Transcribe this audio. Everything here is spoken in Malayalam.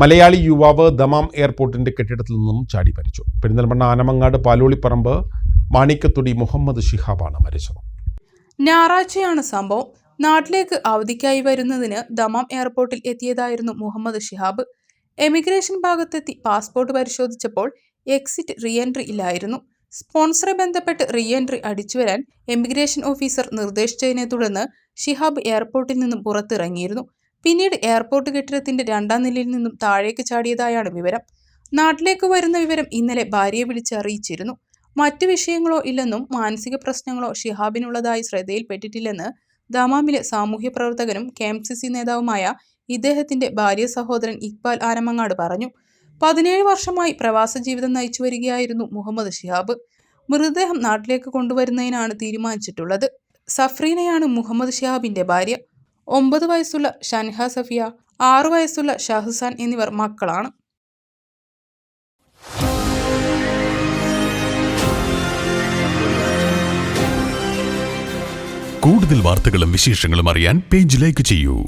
മലയാളി യുവാവ് ദമാം എയർപോർട്ടിന്റെ കെട്ടിടത്തിൽ നിന്നും ചാടി മരിച്ചു. പെരിന്തൽമണ്ണ ആനമങ്ങാട് പാലോളിപ്പറമ്പ് മാണിക്കത്തുടി മുഹമ്മദ് ഷിഹാബാണ് മരിച്ചത്. ഞായറാഴ്ചയാണ് സംഭവം. നാട്ടിലേക്ക് അവധിക്കായി വരുന്നതിന് ദമാം എയർപോർട്ടിൽ എത്തിയതായിരുന്നു മുഹമ്മദ് ഷിഹാബ് എമിഗ്രേഷൻ ഭാഗത്തെത്തി പാസ്പോർട്ട് പരിശോധിച്ചപ്പോൾ എക്സിറ്റ് റീഎൻട്രി ഇല്ലായിരുന്നു. സ്പോൺസറെ ബന്ധപ്പെട്ട് റീഎൻട്രി അടിച്ചുവരാൻ എമിഗ്രേഷൻ ഓഫീസർ നിർദ്ദേശിച്ചതിനെ തുടർന്ന് ഷിഹാബ് എയർപോർട്ടിൽ നിന്നും പുറത്തിറങ്ങിയിരുന്നു. പിന്നീട് എയർപോർട്ട് കെട്ടിടത്തിന്റെ രണ്ടാം നിലയിൽ നിന്നും താഴേക്ക് ചാടിയതായാണ് വിവരം. നാട്ടിലേക്ക് വരുന്ന വിവരം ഇന്നലെ ഭാര്യയെ വിളിച്ച് അറിയിച്ചിരുന്നു. മറ്റു വിഷയങ്ങളോ ഇല്ലെന്നും മാനസിക പ്രശ്നങ്ങളോ ഷിഹാബിനുള്ളതായി ശ്രദ്ധയിൽപ്പെട്ടിട്ടില്ലെന്ന് ദമാമിലെ സാമൂഹ്യ പ്രവർത്തകനും കെ എം സി സി നേതാവുമായ ഇദ്ദേഹത്തിന്റെ ഭാര്യ സഹോദരൻ ഇക്ബാൽ ആനമങ്ങാട് പറഞ്ഞു പതിനേഴ് വർഷമായി പ്രവാസ ജീവിതം നയിച്ചു വരികയായിരുന്നു മുഹമ്മദ് ഷിഹാബ്. മൃതദേഹം നാട്ടിലേക്ക് കൊണ്ടുവരുന്നതിനാണ് തീരുമാനിച്ചിട്ടുള്ളത്. സഫ്രീനയാണ് മുഹമ്മദ് ഷിഹാബിന്റെ ഭാര്യ. ഒമ്പത് വയസ്സുള്ള ഷൻഹ സഫിയ ആറു വയസ്സുള്ള ഷാഹുസാൻ എന്നിവർ മക്കളാണ്. കൂടുതൽ വാർത്തകളും വിശേഷങ്ങളും അറിയാൻ പേജ് ലൈക്ക് ചെയ്യൂ.